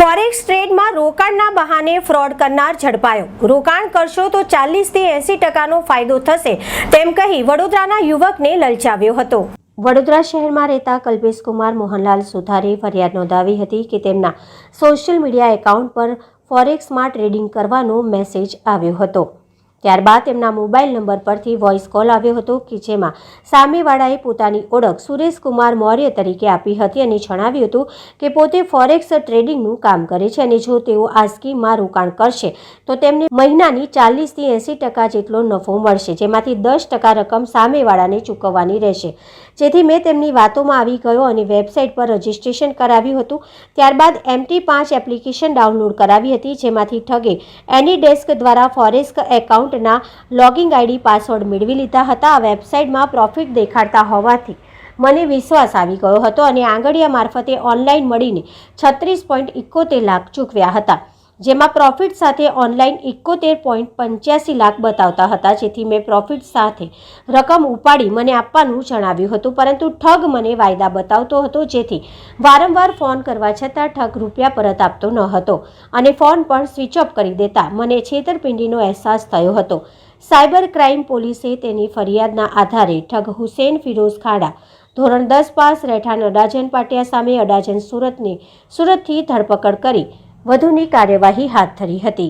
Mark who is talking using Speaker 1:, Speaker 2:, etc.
Speaker 1: Forex ટ્રેડમાં રોકાણના બહાને fraud કરનાર ઝડપાયો. રોકાણ કરશો તો ચાલીસથી એંસી ટકાનો ફાયદો થશે, તેમ કહી વડોદરાના યુવકને લલચાવ્યો હતો. વડોદરા શહેરમાં રહેતા કલ્પેશ કુમાર મોહનલાલ સુથારે ફરિયાદ નોંધાવી હતી કે તેમના સોશિયલ મીડિયા એકાઉન્ટ પર ફોરેક્સમાં ટ્રેડિંગ કરવાનો મેસેજ આવ્યો હતો. ત્યારબાદ તેમના મોબાઈલ નંબર પરથી વોઇસ કોલ આવ્યો હતો કે જેમાં સામેવાળાએ પોતાની ઓળખ સુરેશકુમાર મૌર્ય તરીકે આપી હતી અને જણાવ્યું હતું કે પોતે ફોરેક્સ ટ્રેડિંગનું કામ કરે છે અને જો તેઓ આ સ્કીમમાં રોકાણ કરશે, તો તેમને મહિનાની ચાલીસથી એંસી ટકા જેટલો નફો મળશે, જેમાંથી દસ ટકા રકમ સામેવાળાને ચૂકવવાની રહેશે. જેથી મેં તેમની વાતોમાં આવી ગયો અને વેબસાઇટ પર રજિસ્ટ્રેશન કરાવ્યું હતું. ત્યારબાદ એમટી પાંચ એપ્લિકેશન ડાઉનલોડ કરાવી હતી, જેમાંથી ઠગે એની ડેસ્ક દ્વારા ફોરેસ્ક એકાઉન્ટના લોગિંગ આઈડી, પાસવર્ડ મેળવી લીધા હતા. આ વેબસાઇટમાં પ્રોફિટ દેખાડતા હોવાથી મને વિશ્વાસ આવી ગયો હતો અને આંગળીયા મારફતે ઓનલાઈન મળીને છત્રીસ પોઈન્ટ ઇકોતેર લાખ ચૂકવ્યા હતા. જેમાં પ્રોફિટ સાથે ઓનલાઈન એકોતેર પોઈન્ટ પંચ્યાસી લાખ બતાવતા હતા. જેથી મેં પ્રોફિટ સાથે રકમ ઉપાડી મને આપવાનું જણાવ્યું હતું. પરંતુ ઠગ મને વાયદા બતાવતો હતો. જેથી વારંવાર ફોન કરવા છતાં ઠગ રૂપિયા પરત આપતો ન હતો અને ફોન પણ સ્વિચ ઓફ કરી દેતા મને છેતરપિંડીનો અહેસાસ થયો હતો. સાયબર ક્રાઇમ પોલીસે તેની ફરિયાદના આધારે ઠગ હુસેન ફિરોઝ ખાડા, ધોરણ દસ પાસ, રહેઠાણ અડાજન પાટિયા સામે અડાજન સુરતની સુરતથી ધરપકડ કરી વધુની કાર્યવાહી હાથ ધરી હતી.